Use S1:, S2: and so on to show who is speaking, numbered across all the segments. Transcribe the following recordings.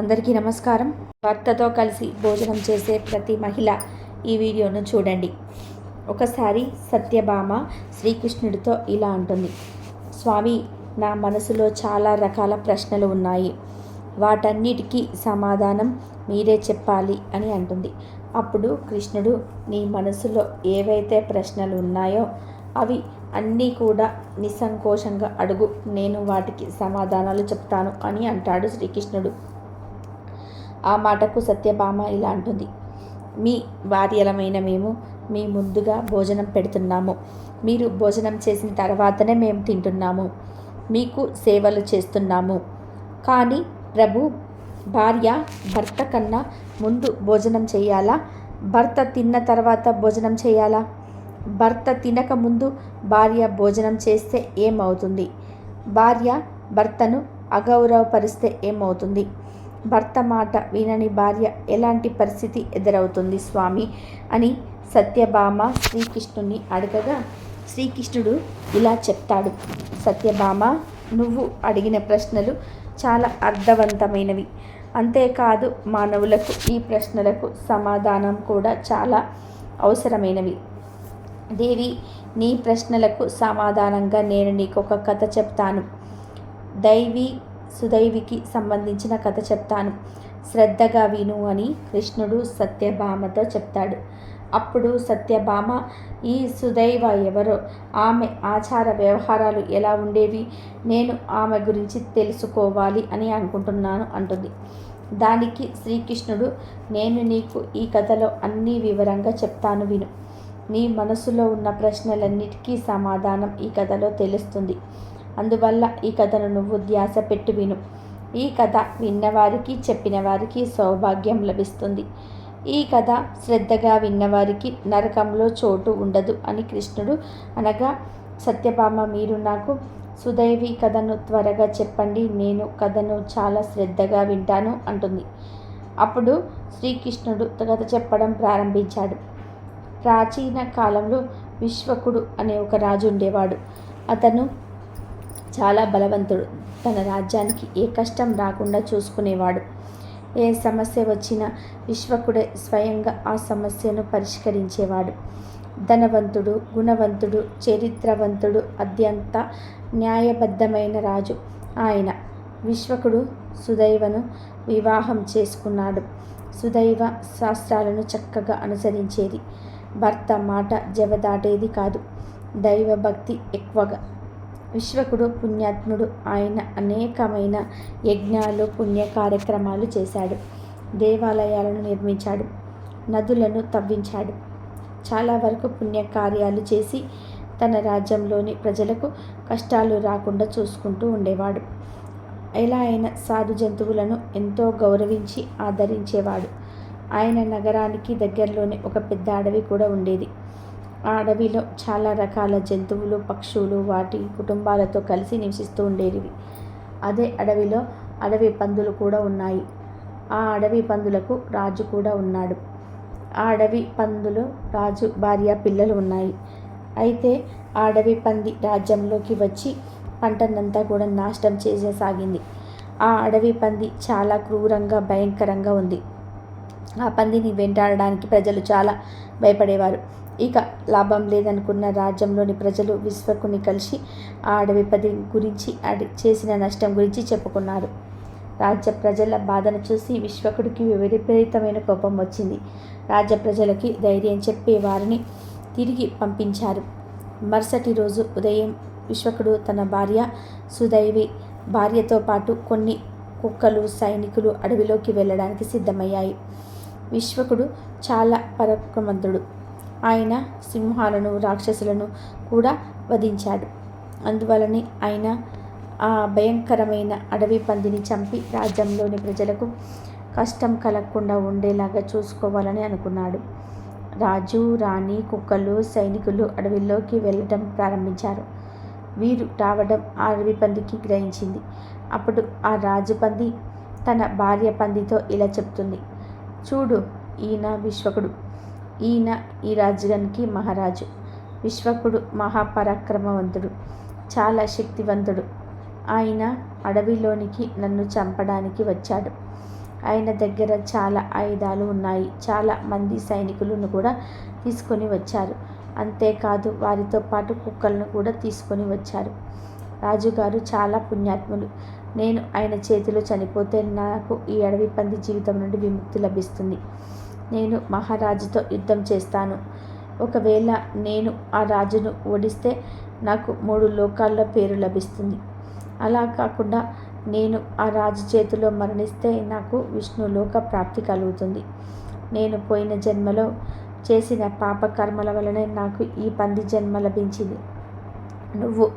S1: అందరికీ నమస్కారం. భర్తతో కలిసి భోజనం చేసే ప్రతి మహిళ ఈ వీడియోను చూడండి. ఒకసారి సత్యభామ శ్రీకృష్ణుడితో ఇలా అంటుంది. స్వామి నా మనసులో చాలా రకాల ప్రశ్నలు ఉన్నాయి. వాటన్నిటికీ సమాధానం మీరే చెప్పాలి అని అంటుంది. అప్పుడు కృష్ణుడు నీ మనసులో ఏవైతే ప్రశ్నలు ఉన్నాయో అవి అన్నీ కూడా నిస్సంకోచంగా అడుగు. నేను వాటికి సమాధానాలు చెప్తాను అని అంటాడు శ్రీకృష్ణుడు. ఆ మాటకు సత్యభామ ఇలా అంటుంది. మీ వార్యలమైన మేము మీ ముందుగా భోజనం పెడుతున్నాము. మీరు భోజనం చేసిన తర్వాతనే మేము తింటున్నాము. మీకు సేవలు చేస్తున్నాము. కానీ ప్రభు భార్య భర్త కన్నా ముందు భోజనం చేయాలా? భర్త తిన్న తర్వాత భోజనం చేయాలా? భర్త తినక ముందు భార్య భోజనం చేస్తే ఏమవుతుంది? భార్య భర్తను అగౌరవపరిస్తే ఏమవుతుంది? భర్త మాట వినని భార్య ఎలాంటి పరిస్థితి ఎదురవుతుంది స్వామి? అని సత్యభామ శ్రీకృష్ణుని అడగగా శ్రీకృష్ణుడు ఇలా చెప్తాడు. సత్యభామ నువ్వు అడిగిన ప్రశ్నలు చాలా అర్థవంతమైనవి. అంతేకాదు మానవులకు ఈ ప్రశ్నలకు సమాధానం కూడా చాలా అవసరమైనవి. దేవి నీ ప్రశ్నలకు సమాధానంగా నేను నీకు ఒక కథ చెప్తాను. దైవి సుదైవికి సంబంధించిన కథ చెప్తాను. శ్రద్ధగా విను అని కృష్ణుడు సత్యభామతో చెప్తాడు. అప్పుడు సత్యభామ ఈ సుదైవ ఎవరో? ఆమె ఆచార వ్యవహారాలు ఎలా ఉండేవి? నేను ఆమె గురించి తెలుసుకోవాలి అని అనుకుంటున్నాను అంటుంది. దానికి శ్రీకృష్ణుడు నేను నీకు ఈ కథలో అన్ని వివరంగా చెప్తాను విను. నీ మనసులో ఉన్న ప్రశ్నలన్నిటికీ సమాధానం ఈ కథలో తెలుస్తుంది. అందువల్ల ఈ కథను నువ్వు ధ్యాస పెట్టి విను. ఈ కథ విన్నవారికి చెప్పిన వారికి సౌభాగ్యం లభిస్తుంది. ఈ కథ శ్రద్ధగా విన్నవారికి నరకంలో చోటు ఉండదు అని కృష్ణుడు అనగా సత్యభామ మీరు నాకు సుదైవి కథను త్వరగా చెప్పండి. నేను కథను చాలా శ్రద్ధగా వింటాను అంటుంది. అప్పుడు శ్రీకృష్ణుడు కథ చెప్పడం ప్రారంభించాడు. ప్రాచీన కాలంలో విశ్వకుడు అనే ఒక రాజు ఉండేవాడు. అతను చాలా బలవంతుడు. తన రాజ్యానికి ఏ కష్టం రాకుండా చూసుకునేవాడు. ఏ సమస్య వచ్చినా విశ్వకుడే స్వయంగా ఆ సమస్యను పరిష్కరించేవాడు. ధనవంతుడు గుణవంతుడు చరిత్రవంతుడు అత్యంత న్యాయబద్ధమైన రాజు ఆయన. విశ్వకుడు సుదైవను వివాహం చేసుకున్నాడు. సుదైవ శాస్త్రాలను చక్కగా అనుసరించేది. భర్త మాట జవదాటేది కాదు. దైవభక్తి ఎక్కువగా విశ్వకుడు పుణ్యాత్ముడు ఆయన అనేకమైన యజ్ఞాలు పుణ్య కార్యక్రమాలు చేశాడు. దేవాలయాలను నిర్మించాడు. నదులను తవ్వించాడు. చాలా వరకు పుణ్యకార్యాలు చేసి తన రాజ్యంలోని ప్రజలకు కష్టాలు రాకుండా చూసుకుంటూ ఉండేవాడు. ఎలా అయినా సాధు జంతువులను ఎంతో గౌరవించి ఆదరించేవాడు. ఆయన నగరానికి దగ్గరలోనే ఒక పెద్ద అడవి కూడా ఉండేది. అడవిలో చాలా రకాల జంతువులు పక్షులు వాటి కుటుంబాలతో కలిసి నివసిస్తూ ఉండేవి. అదే అడవిలో అడవి పందులు కూడా ఉన్నాయి. ఆ అడవి పందులకు రాజు కూడా ఉన్నాడు. ఆ అడవి పందులు రాజు భార్య పిల్లలు ఉన్నాయి. అయితే ఆ అడవి పంది రాజ్యంలోకి వచ్చి పంటనంతా కూడా నాశనం చేసేసాగింది. ఆ అడవి పంది చాలా క్రూరంగా భయంకరంగా ఉంది. ఆ పందిని వెంటాడడానికి ప్రజలు చాలా భయపడేవారు. ఇక లాభం లేదనుకున్న రాజ్యంలోని ప్రజలు విశ్వకుని కలిసి ఆ అడవి పది గురించి అడి చేసిన నష్టం గురించి చెప్పుకున్నారు. రాజ్య ప్రజల బాధను చూసి విశ్వకుడికి విపరీతమైన కోపం వచ్చింది. రాజ్య ప్రజలకి ధైర్యం చెప్పే వారిని తిరిగి పంపించారు. మరుసటి రోజు ఉదయం విశ్వకుడు తన భార్య సుదైవి భార్యతో పాటు కొన్ని కుక్కలు సైనికులు అడవిలోకి వెళ్ళడానికి సిద్ధమయ్యాయి. విశ్వకుడు చాలా పరక్రమంతుడు. ఆయన సింహాలను రాక్షసులను కూడా వధించాడు. అందువలనే ఆయన ఆ భయంకరమైన అడవి పందిని చంపి రాజ్యంలోని ప్రజలకు కష్టం కలగకుండా ఉండేలాగా చూసుకోవాలని అనుకున్నాడు. రాజు రాణి కుక్కలు సైనికులు అడవిలోకి వెళ్ళడం ప్రారంభించారు. వీరు రావడం ఆ అడవి పందికి గ్రహించింది. అప్పుడు ఆ రాజు పంది తన భార్య పందితో ఇలా చెప్తుంది. చూడు ఈయన విశ్వకుడు. ఈయన ఈ రాజ్యానికి మహారాజు. విశ్వకుడు మహాపరాక్రమవంతుడు చాలా శక్తివంతుడు. ఆయన అడవిలోనికి నన్ను చంపడానికి వచ్చాడు. ఆయన దగ్గర చాలా ఆయుధాలు ఉన్నాయి. చాలా మంది సైనికులను కూడా తీసుకొని వచ్చారు. అంతేకాదు వారితో పాటు కుక్కలను కూడా తీసుకొని వచ్చారు. రాజుగారు చాలా పుణ్యాత్ములు. నేను ఆయన చేతిలో చనిపోతే నాకు ఈ అడవి పంది జీవితం నుండి విముక్తి లభిస్తుంది. నేను మహారాజుతో యుద్ధం చేస్తాను. ఒకవేళ నేను ఆ రాజును ఓడిస్తే నాకు మూడు లోకాల్లో పేరు లభిస్తుంది. అలా కాకుండా నేను ఆ రాజు చేతిలో మరణిస్తే నాకు విష్ణులోక ప్రాప్తి కలుగుతుంది. నేను పోయిన జన్మలో చేసిన పాపకర్మల వలనే నాకు ఈ పంది జన్మ లభించింది. నువ్వు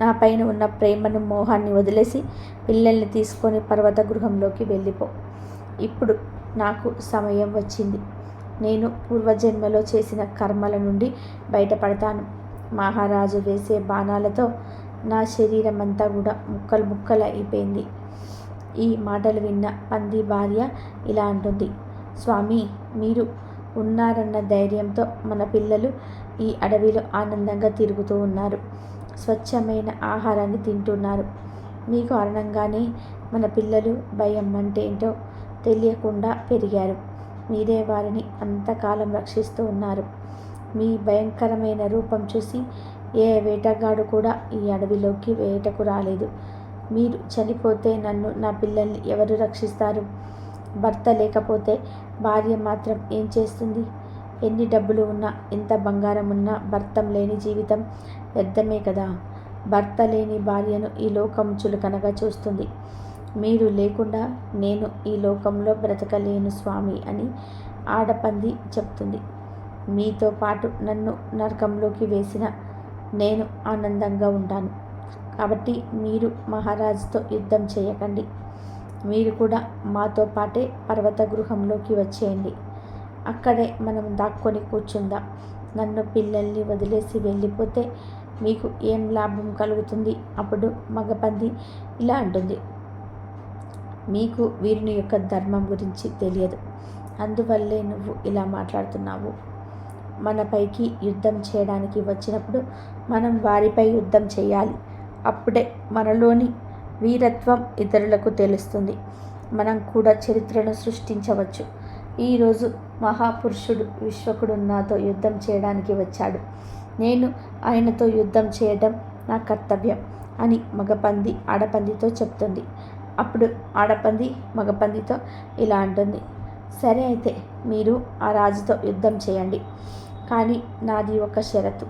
S1: నా పైన ఉన్న ప్రేమను మోహాన్ని వదిలేసి పిల్లల్ని తీసుకొని పర్వత గృహంలోకి వెళ్ళిపో. ఇప్పుడు నాకు సమయం వచ్చింది. నేను పూర్వజన్మలో చేసిన కర్మల నుండి బయటపడతాను. మహారాజు వేసే బాణాలతో నా శరీరం అంతా కూడా ముక్కలు ముక్కలు అయిపోయింది. ఈ మాటలు విన్న పంది భార్య ఇలా అంటుంది. స్వామి మీరు ఉన్నారన్న ధైర్యంతో మన పిల్లలు ఈ అడవిలో ఆనందంగా తిరుగుతూ ఉన్నారు. స్వచ్ఛమైన ఆహారాన్ని తింటున్నారు. మీ కారణంగానే మన పిల్లలు భయం అంటే ఏంటో తెలియకుండా పెరిగారు. మీరే వారిని అంతకాలం రక్షిస్తూ ఉన్నారు. మీ భయంకరమైన రూపం చూసి ఏ వేటగాడు కూడా ఈ అడవిలోకి వేటకు రాలేదు. మీరు చనిపోతే నన్ను నా పిల్లల్ని ఎవరు రక్షిస్తారు? భర్త లేకపోతే భార్య మాత్రం ఏం చేస్తుంది? ఎన్ని డబ్బులు ఉన్నా ఎంత బంగారం ఉన్నా భర్తం లేని జీవితం వ్యర్థమే కదా. భర్త లేని భార్యను ఈ లోకం చులకనగా చూస్తుంది. మీరు లేకుండా నేను ఈ లోకంలో బ్రతకలేను స్వామి అని ఆడపంది చెప్తుంది. మీతో పాటు నన్ను నరకంలోకి వేసిన నేను ఆనందంగా ఉంటాను. కాబట్టి మీరు మహారాజుతో యుద్ధం చేయకండి. మీరు కూడా మాతో పాటే పర్వత గృహంలోకి వచ్చేయండి. అక్కడే మనం దాక్కొని కూర్చుందాం. నన్ను పిల్లల్ని వదిలేసి వెళ్ళిపోతే మీకు ఏం లాభం కలుగుతుంది? అప్పుడు మగపంది ఇలా అంటుంది. మీకు వీరిని యొక్క ధర్మం గురించి తెలియదు. అందువల్లే నువ్వు ఇలా మాట్లాడుతున్నావు. మనపైకి యుద్ధం చేయడానికి వచ్చినప్పుడు మనం వారిపై యుద్ధం చేయాలి. అప్పుడే మనలోని వీరత్వం ఇతరులకు తెలుస్తుంది. మనం కూడా చరిత్రను సృష్టించవచ్చు. ఈరోజు మహాపురుషుడు విశ్వకుడు నాతో యుద్ధం చేయడానికి వచ్చాడు. నేను ఆయనతో యుద్ధం చేయడం నా కర్తవ్యం అని మగపంది ఆడపందితో చెప్తుంది. అప్పుడు ఆడపంది మగపందితో ఇలా అంటుంది. సరే అయితే మీరు ఆ రాజుతో యుద్ధం చేయండి. కానీ నాది ఒక షరతు.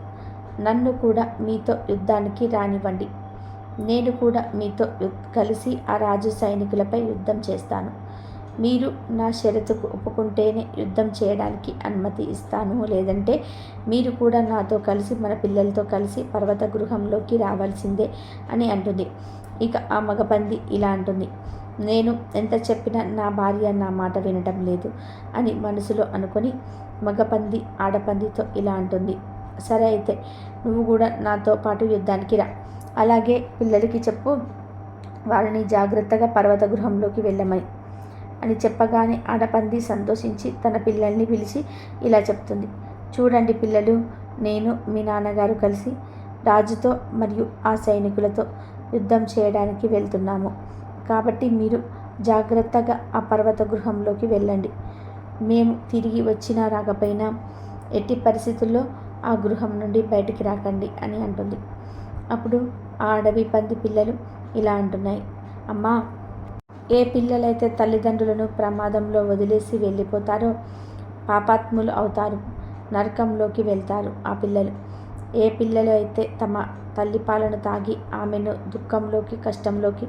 S1: నన్ను కూడా మీతో యుద్ధానికి రానివ్వండి. నేను కూడా మీతో కలిసి ఆ రాజు సైనికులపై యుద్ధం చేస్తాను. మీరు నా షరతుకు ఒప్పుకుంటేనే యుద్ధం చేయడానికి అనుమతి ఇస్తాను. లేదంటే మీరు కూడా నాతో కలిసి మన పిల్లలతో కలిసి పర్వత గృహంలోకి రావాల్సిందే అని అంటుంది. ఇక ఆ మగపంది ఇలా అంటుంది. నేను ఎంత చెప్పినా నా భార్య నా మాట వినటం లేదు అని మనసులో అనుకొని మగపంది ఆడపందితో ఇలా అంటుంది. సరే అయితే నువ్వు కూడా నాతో పాటు యుద్ధానికి రా. అలాగే పిల్లలకి చెప్పు. వారిని జాగ్రత్తగా పర్వత గృహంలోకి వెళ్ళమని అని చెప్పగానే ఆడపంది సంతోషించి తన పిల్లల్ని పిలిచి ఇలా చెప్తుంది. చూడండి పిల్లలు నేను మీ నాన్నగారు కలిసి రాజుతో మరియు ఆ సైనికులతో యుద్ధం చేయడానికి వెళ్తున్నాము. కాబట్టి మీరు జాగ్రత్తగా ఆ పర్వత గృహంలోకి వెళ్ళండి. మేము తిరిగి వచ్చినా రాకపోయినా ఎట్టి పరిస్థితుల్లో ఆ గృహం నుండి బయటికి రాకండి అని అంటుంది. అప్పుడు ఆ అడవి పంది పిల్లలు ఇలా అంటున్నాయి. అమ్మా ఏ పిల్లలైతే తల్లిదండ్రులను ప్రమాదంలో వదిలేసి వెళ్ళిపోతారో పాపాత్ములు అవుతారు నరకంలోకి వెళ్తారు ఆ పిల్లలు. ఏ పిల్లలు అయితే తమ తల్లి పాలను తాగి ఆమెను దుఃఖంలోకి కష్టంలోకి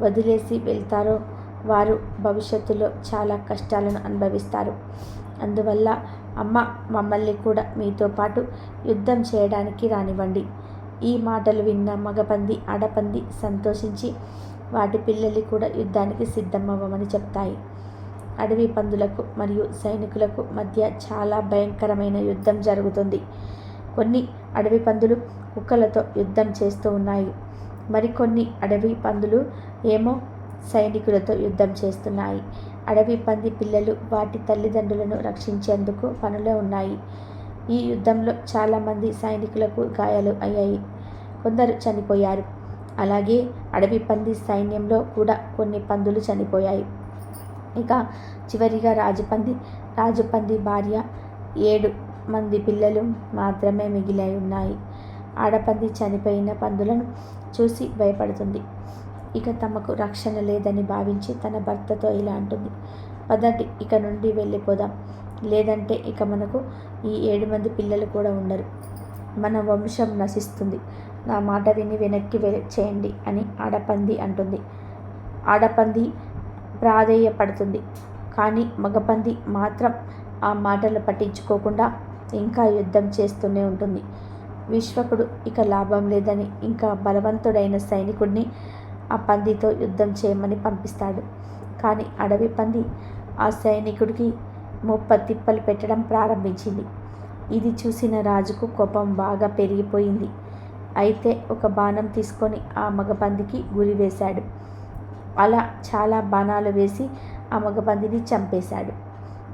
S1: వదిలేసి వెళ్తారో వారు భవిష్యత్తులో చాలా కష్టాలను అనుభవిస్తారు. అందువల్ల అమ్మ మమ్మల్ని కూడా మీతో పాటు యుద్ధం చేయడానికి రానివ్వండి. ఈ మాటలు విన్న మగపంది ఆడపంది సంతోషించి వాటి పిల్లలు కూడా యుద్ధానికి సిద్ధమవ్వమని చెప్తాయి. అడవి పందులకు మరియు సైనికులకు మధ్య చాలా భయంకరమైన యుద్ధం జరుగుతుంది. కొన్ని అడవి పందులు కుక్కలతో యుద్ధం చేస్తూ ఉన్నాయి. మరికొన్ని అడవి పందులు ఏమో సైనికులతో యుద్ధం చేస్తున్నాయి. అడవి పంది పిల్లలు వాటి తల్లిదండ్రులను రక్షించేందుకు పనులో ఉన్నాయి. ఈ యుద్ధంలో చాలామంది సైనికులకు గాయాలు అయ్యాయి. కొందరు చనిపోయారు. అలాగే అడవి పంది సైన్యంలో కూడా కొన్ని పందులు చనిపోయాయి. ఇక చివరిగా రాజుపంది రాజుపంది భార్య ఏడు మంది పిల్లలు మాత్రమే మిగిలై ఉన్నాయి. ఆడపంది చనిపోయిన పందులను చూసి భయపడుతుంది. ఇక తమకు రక్షణ లేదని భావించి తన భర్తతో ఇలా అంటుంది. పదండి ఇక నుండి వెళ్ళిపోదాం. లేదంటే ఇక మనకు ఈ ఏడు మంది పిల్లలు కూడా ఉండరు. మన వంశం నశిస్తుంది. నా మాట విని వెనక్కి చేయండి అని ఆడపంది అంటుంది. ఆడపంది ప్రాధేయపడుతుంది. కానీ మగపంది మాత్రం ఆ మాటలు పట్టించుకోకుండా ఇంకా యుద్ధం చేస్తూనే ఉంటుంది. విశ్వకుడు ఇక లాభం లేదని ఇంకా బలవంతుడైన సైనికుడిని ఆ పందితో యుద్ధం చేయమని పంపిస్తాడు. కానీ అడవి పంది ఆ సైనికుడికి ముప్ప తిప్పలు పెట్టడం ప్రారంభించింది. ఇది చూసిన రాజుకు కోపం బాగా పెరిగిపోయింది. అయితే ఒక బాణం తీసుకొని ఆ మగపందికి గురి వేశాడు. అలా చాలా బాణాలు వేసి ఆ మగపందిని చంపేశాడు.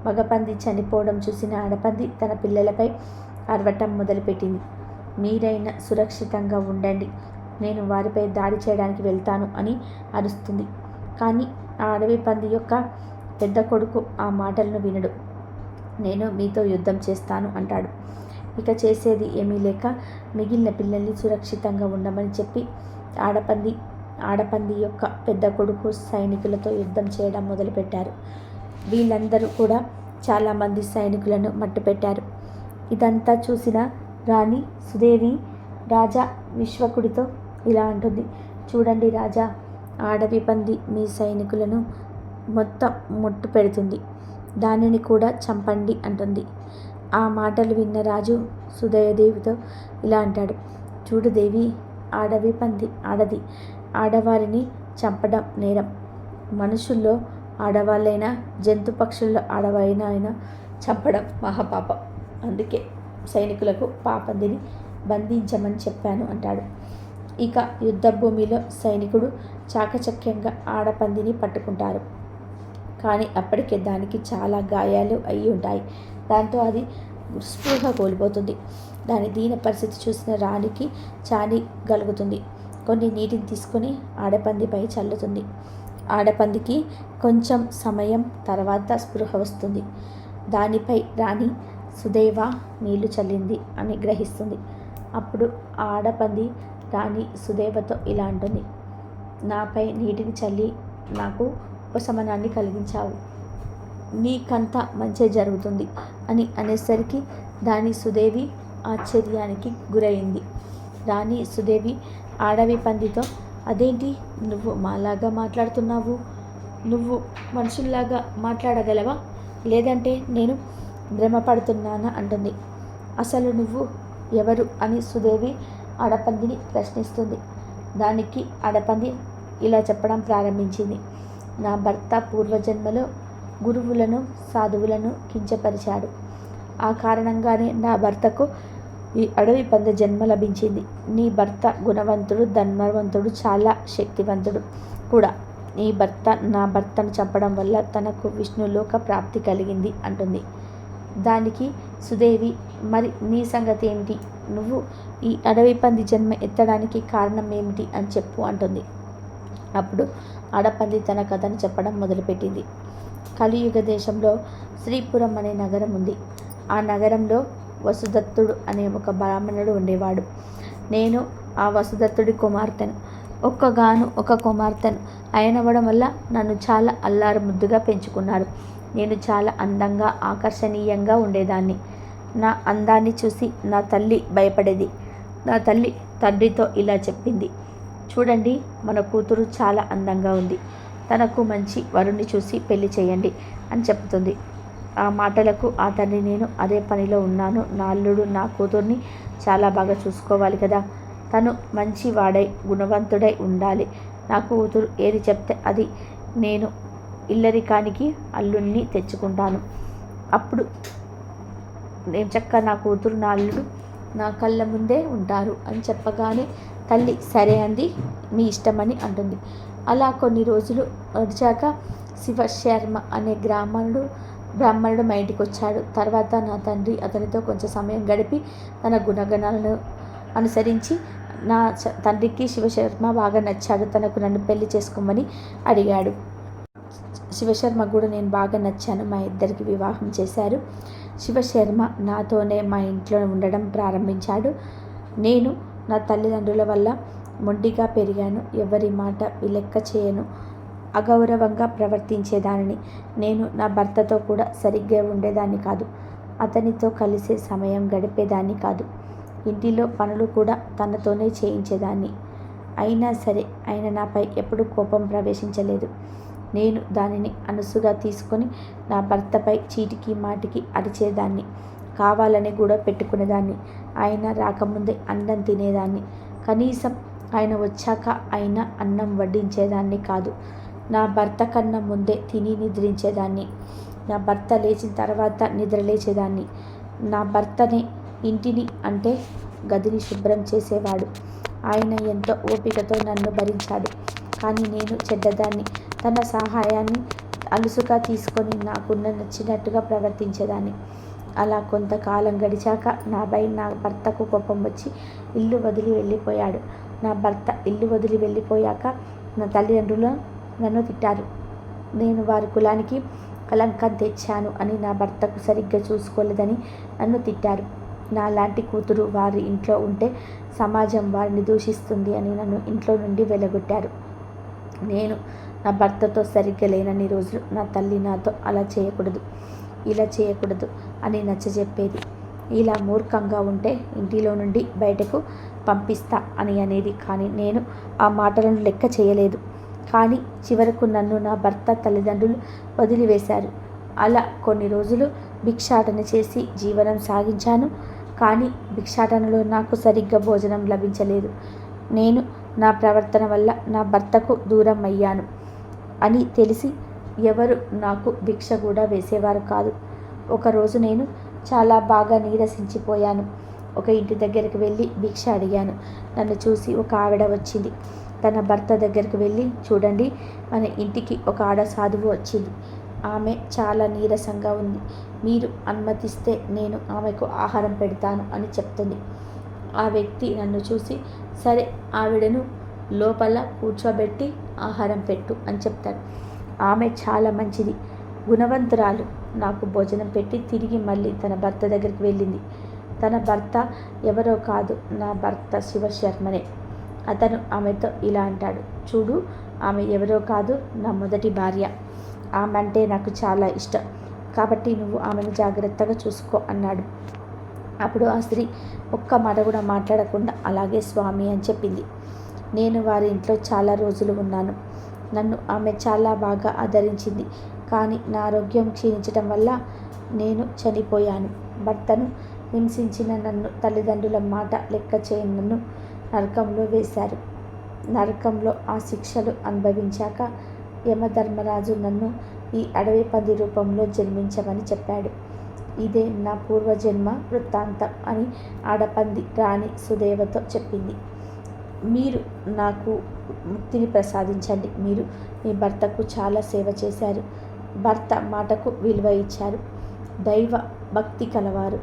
S1: మగపంది చనిపోవడం చూసిన ఆడపంది తన పిల్లలపై అరవటం మొదలుపెట్టింది. మీరైనా సురక్షితంగా ఉండండి. నేను వారిపై దాడి చేయడానికి వెళ్తాను అని అరుస్తుంది. కానీ ఆ అడవి పంది యొక్క పెద్ద కొడుకు ఆ మాటలను వినడు. నేను మీతో యుద్ధం చేస్తాను అంటాడు. ఇక చేసేది ఏమీ లేక మిగిలిన పిల్లల్ని సురక్షితంగా ఉండమని చెప్పి ఆడపంది ఆడపంది యొక్క పెద్ద కొడుకు సైనికులతో యుద్ధం చేయడం మొదలుపెట్టారు. వీళ్ళందరూ కూడా చాలామంది సైనికులను మట్టుపెట్టారు. ఇదంతా చూసిన రాణి సుదేవి రాజా విశ్వకుడితో ఇలా అంటుంది. చూడండి రాజా ఆడవి పంది మీ సైనికులను మొత్తం ముట్టు పెడుతుంది. దానిని కూడా చంపండి అంటుంది. ఆ మాటలు విన్న రాజు సుదయదేవితో ఇలా అంటాడు. చూడు దేవి ఆడవి పంది ఆడది ఆడవారిని చంపడం నేరం. మనుషుల్లో ఆడవాళ్ళైనా జంతు పక్షుల్లో ఆడవారిన అయినా చంపడం మహాపాపం. అందుకే సైనికులకు పాపందిని బంధించమని చెప్పాను అంటాడు. ఇక యుద్ధ భూమిలో సైనికుడు చాకచక్యంగా ఆడపందిని పట్టుకుంటారు. కానీ అప్పటికే దానికి చాలా గాయాలు అయి ఉంటాయి. దాంతో అది స్పృహ కోల్పోతుంది. దాని దీన పరిస్థితి చూసిన రాణికి చాని కలుగుతుంది కొన్ని నీటిని తీసుకొని ఆడపందిపై చల్లుతుంది. ఆడపందికి కొంచెం సమయం తర్వాత స్పృహ వస్తుంది. దానిపై రాణి సుదేవ నీళ్ళు చల్లింది అని గ్రహిస్తుంది. అప్పుడు ఆడపంది రాణి సుదేవతో ఇలా అంటుంది నాపై నీటిని చల్లి నాకు ఉపశమనాన్ని కలిగించావు. నీకంతా మంచి జరుగుతుంది అని అనేసరికి దాని సుదేవి ఆశ్చర్యానికి గురైంది. రాణి సుదేవి ఆడవి పందితో అదేంటి? నువ్వు మాలాగా మాట్లాడుతున్నావు? నువ్వు మనుషుల్లాగా మాట్లాడగలవా? లేదంటే నేను భ్రమపడుతున్నానా? అంటుంది. అసలు నువ్వు ఎవరు? అని సుదేవి ఆడపందిని ప్రశ్నిస్తుంది. దానికి ఆడపంది ఇలా చెప్పడం ప్రారంభించింది. నా భర్త పూర్వజన్మలో గురువులను సాధువులను కించపరిచాడు. ఆ కారణంగానే నా భర్తకు ఈ అడవి పంద జన్మ లభించింది. నీ భర్త గుణవంతుడు ధన్మవంతుడు చాలా శక్తివంతుడు కూడా. నీ భర్త నా భర్తను చంపడం వల్ల తనకు విష్ణులోక ప్రాప్తి కలిగింది అంటుంది. దానికి సుదేవి మరి నీ సంగతి ఏమిటి? నువ్వు ఈ అడవి పంది జన్మ ఎత్తడానికి కారణం ఏమిటి అని చెప్పు అంటుంది. అప్పుడు ఆడపంది తన కథను చెప్పడం మొదలుపెట్టింది. కలియుగ దేశంలో శ్రీపురం అనే నగరం ఉంది. ఆ నగరంలో వసుదత్తుడు అనే ఒక బ్రాహ్మణుడు ఉండేవాడు. నేను ఆ వసుదత్తుడి కుమార్తెను. ఒక్కగాను ఒక కుమార్తెను. అయినవడం వల్ల నన్ను చాలా అల్లారు ముద్దుగా పెంచుకున్నారు నేను చాలా అందంగా ఆకర్షణీయంగా ఉండేదాన్ని. నా అందాన్ని చూసి నా తల్లి భయపడేది. నా తల్లి తండ్రితో ఇలా చెప్పింది. చూడండి మన కూతురు చాలా అందంగా ఉంది. తనకు మంచి వరుణ్ణి చూసి పెళ్ళి చేయండి అని చెప్తుంది ఆ మాటలకు ఆ తండ్రి నేను అదే పనిలో ఉన్నాను. నా అల్లుడు నా కూతుర్ని చాలా బాగా చూసుకోవాలి కదా. తను మంచి వాడై గుణవంతుడై ఉండాలి. నా కూతురు ఏది చెప్తే అది నేను ఇల్లరికానికి అల్లుణ్ణి తెచ్చుకుంటాను. అప్పుడు నేను చక్క నా కూతురు నా అల్లుడు నా కళ్ళ ముందే ఉంటారు అని చెప్పగానే తల్లి సరే అంది మీ ఇష్టమని అంటుంది. అలా కొన్ని రోజులు వచ్చాక శివశర్మ అనే గ్రామణుడు బ్రాహ్మణుడు మా ఇంటికి వచ్చాడు. తర్వాత నా తండ్రి అతనితో కొంచెం సమయం గడిపి తన గుణగణాలను అనుసరించి నా తండ్రికి శివశర్మ బాగా నచ్చాడు. తనకు నన్ను పెళ్ళి చేసుకోమని అడిగాడు. శివశర్మ కూడా నేను బాగా నచ్చాను. మా ఇద్దరికి వివాహం చేశారు. శివశర్మ నాతోనే మా ఇంట్లో ఉండడం ప్రారంభించాడు. నేను నా తల్లిదండ్రుల వల్ల మొండిగా పెరిగాను. ఎవరి మాట విలెక్క చేయను. అగౌరవంగా ప్రవర్తించేదానిని. నేను నా భర్తతో కూడా సరిగ్గా ఉండేదాన్ని కాదు. అతనితో కలిసే సమయం గడిపేదాన్ని కాదు. ఇంటిలో పనులు కూడా తనతోనే చేయించేదాన్ని. అయినా సరే ఆయన నాపై ఎప్పుడు కోపం ప్రవేశించలేదు. నేను దానిని అనుసుగా తీసుకొని నా భర్తపై చీటికి మాటికి అరిచేదాన్ని. కావాలని కూడా పెట్టుకునేదాన్ని. ఆయన రాకముందే అన్నం తినేదాన్ని. కనీసం ఆయన వచ్చాక అయినా అన్నం వడ్డించేదాన్ని కాదు. నా భర్త కన్నా ముందే తిని నిద్రించేదాన్ని. నా భర్త లేచిన తర్వాత నిద్ర లేచేదాన్ని. నా భర్తని ఇంటిని అంటే గదిని శుభ్రం చేసేవాడు. ఆయన ఎంతో ఓపికతో నన్ను భరించాడు. కానీ నేను చెడ్డదాన్ని. తన సహాయాన్ని అలుసుగా తీసుకొని నాకున్న నచ్చినట్టుగా ప్రవర్తించేదాన్ని. అలా కొంతకాలం గడిచాక నాపై నా భర్తకు కోపం వచ్చి ఇల్లు వదిలి వెళ్ళిపోయాడు. నా భర్త ఇల్లు వదిలి వెళ్ళిపోయాక నా తల్లిదండ్రులు నన్ను తిట్టారు. నేను వారి కులానికి కలంకం తెచ్చాను అని నా భర్తకు సరిగ్గా చూసుకోలేదని నన్ను తిట్టారు. నాలాంటి కూతురు వారి ఇంట్లో ఉంటే సమాజం వారిని దూషిస్తుంది అని నన్ను ఇంట్లో నుండి వెలగొట్టారు. నేను నా భర్తతో సరిగ్గా లేనన్ని రోజులు నా తల్లి నాతో అలా చేయకూడదు ఇలా చేయకూడదు అని నచ్చజెప్పేది. ఇలా మూర్ఖంగా ఉంటే ఇంటిలో నుండి బయటకు పంపిస్తా అని అనేది కానీ నేను ఆ మాటలను లెక్క చేయలేదు. కానీ చివరకు నన్ను నా భర్త తల్లిదండ్రులు వదిలివేశారు. అలా కొన్ని రోజులు భిక్షాటన చేసి జీవనం సాగించాను కానీ భిక్షాటనలో నాకు సరిగ్గా భోజనం లభించలేదు. నేను నా ప్రవర్తన వల్ల నా భర్తకు దూరం అయ్యాను అని తెలిసి ఎవరు నాకు భిక్ష కూడా వేసేవారు కాదు. ఒకరోజు నేను చాలా బాగా నీరసించిపోయాను. ఒక ఇంటి దగ్గరికి వెళ్ళి భిక్ష అడిగాను. నన్ను చూసి ఒక ఆవిడ వచ్చింది. తన భర్త దగ్గరికి వెళ్ళి చూడండి మన ఇంటికి ఒక ఆడ సాధువు వచ్చింది. ఆమె చాలా నీరసంగా ఉంది. మీరు అనుమతిస్తే నేను ఆమెకు ఆహారం పెడతాను అని చెప్తుంది. ఆ వ్యక్తి నన్ను చూసి సరే ఆవిడను లోపల కూర్చోబెట్టి ఆహారం పెట్టు అని చెప్తాడు. ఆమె చాలా మంచిది. గుణవంతురాలు. నాకు భోజనం పెట్టి తిరిగి మళ్ళీ తన భర్త దగ్గరికి వెళ్ళింది. తన భర్త ఎవరో కాదు. నా భర్త శివశర్మనే. అతను ఆమెతో ఇలా అంటాడు చూడు ఆమె ఎవరో కాదు నా మొదటి భార్య. ఆమె అంటే నాకు చాలా ఇష్టం. కాబట్టి నువ్వు ఆమెను జాగ్రత్తగా చూసుకో అన్నాడు. అప్పుడు ఆ స్త్రీ ఒక్క మాట కూడా మాట్లాడకుండా అలాగే స్వామి అని చెప్పింది. నేను వారి ఇంట్లో చాలా రోజులు ఉన్నాను. నన్ను ఆమె చాలా బాగా ఆదరించింది. కానీ నా ఆరోగ్యం క్షీణించడం వల్ల నేను చనిపోయాను. భర్తను హింసించిన నన్ను తల్లిదండ్రుల మాట లెక్క చేయని నన్ను నరకంలో వేశారు. నరకంలో ఆ శిక్షలు అనుభవించాక యమధర్మరాజు నన్ను ఈ అడవి పంది రూపంలో జన్మించమని చెప్పాడు. ఇదే నా పూర్వజన్మ వృత్తాంతం అని ఆడపంది రాణి సుదేవతో చెప్పింది. మీరు నాకు ముక్తిని ప్రసాదించండి. మీరు మీ భర్తకు చాలా సేవ చేశారు. భర్త మాటకు విలువ ఇచ్చారు. దైవ భక్తి కలవారు.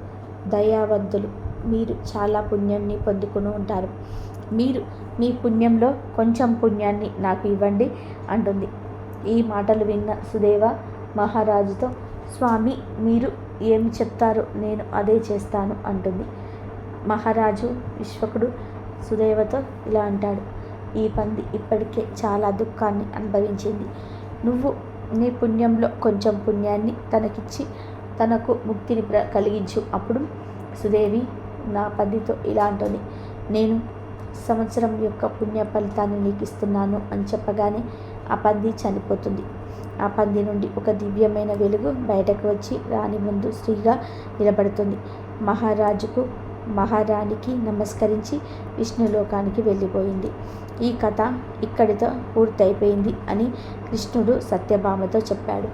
S1: దయావంతులు. మీరు చాలా పుణ్యాన్ని పొందుకుని ఉంటారు. మీరు మీ పుణ్యంలో కొంచెం పుణ్యాన్ని నాకు ఇవ్వండి అంటుంది. ఈ మాటలు విన్న సుదేవ మహారాజుతో స్వామి మీరు ఏమి చెప్తారో నేను అదే చేస్తాను అంటుంది. మహారాజు విశ్వకుడు సుదేవతో ఇలా అంటాడు. ఈ పంది ఇప్పటికే చాలా దుఃఖాన్ని అనుభవించింది. నువ్వు నీ పుణ్యంలో కొంచెం పుణ్యాన్ని తనకిచ్చి తనకు ముక్తిని ప్ర కలిగించు. అప్పుడు సుదేవి నా పందితో ఇలా అంటుంది నేను సంవత్సరం యొక్క పుణ్య ఫలితాన్ని నీకిస్తున్నాను అని చెప్పగానే ఆ పంది చనిపోతుంది. ఆ పంది నుండి ఒక దివ్యమైన వెలుగు బయటకు వచ్చి రాణి ముందు స్త్రీగా నిలబడుతుంది. మహారాజుకు మహారాణికి నమస్కరించి విష్ణులోకానికి వెళ్ళిపోయింది. ఈ కథ ఇక్కడితో పూర్తయిపోయింది అని కృష్ణుడు సత్యభామతో చెప్పాడు.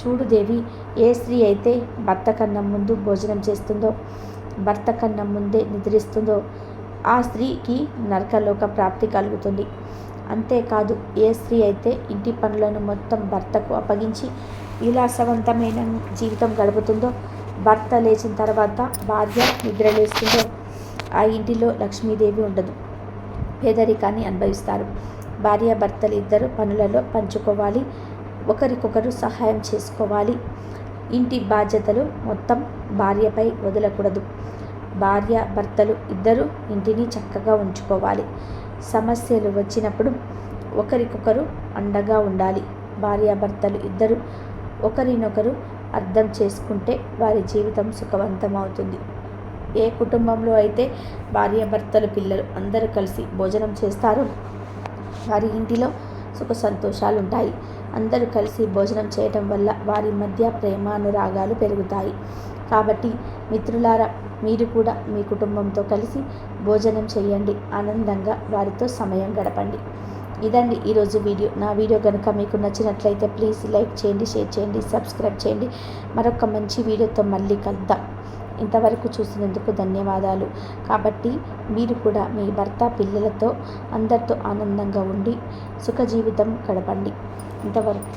S1: చూడు దేవి ఏ స్త్రీ అయితే భర్త కన్నా ముందు భోజనం చేస్తుందో భర్త కన్నా ముందే నిద్రిస్తుందో ఆ స్త్రీకి నరకలోక ప్రాప్తి కలుగుతుంది. అంతేకాదు ఏ స్త్రీ అయితే ఇంటి పనులను మొత్తం భర్తకు అప్పగించి విలాసవంతమైన జీవితం గడుపుతుందో భర్త లేచిన తర్వాత భార్య నిద్రలేస్తుందో ఆ ఇంటిలో లక్ష్మీదేవి ఉండదు. పేదరికాన్ని అనుభవిస్తారు. భార్య భర్తలు ఇద్దరు పనులలో పంచుకోవాలి. ఒకరికొకరు సహాయం చేసుకోవాలి. ఇంటి బాధ్యతలు మొత్తం భార్యపై వదలకూడదు. భార్య భర్తలు ఇద్దరు ఇంటిని చక్కగా ఉంచుకోవాలి. సమస్యలు వచ్చినప్పుడు ఒకరికొకరు అండగా ఉండాలి. భార్యాభర్తలు ఇద్దరు ఒకరినొకరు అర్థం చేసుకుంటే వారి జీవితం సుఖవంతం అవుతుంది ఏ కుటుంబంలో అయితే భార్యాభర్తలు పిల్లలు అందరూ కలిసి భోజనం చేస్తారో వారి ఇంటిలో సుఖ సంతోషాలు ఉంటాయి అందరూ కలిసి భోజనం చేయటం వల్ల వారి మధ్య ప్రేమానురాగాలు పెరుగుతాయి. కాబట్టి మిత్రులారా మీరు కూడా మీ కుటుంబంతో కలిసి భోజనం చేయండి. ఆనందంగా వారితో సమయం గడపండి. ఇదండి ఈరోజు వీడియో. నా వీడియో కనుక మీకు నచ్చినట్లయితే ప్లీజ్ లైక్ చేయండి షేర్ చేయండి సబ్స్క్రైబ్ చేయండి. మరొక మంచి వీడియోతో మళ్ళీ కలుద్దాం. ఇంతవరకు చూసినందుకు ధన్యవాదాలు. కాబట్టి మీరు కూడా మీ భర్త పిల్లలతో అందరితో ఆనందంగా ఉండి సుఖ జీవితం గడపండి. ఇంతవరకు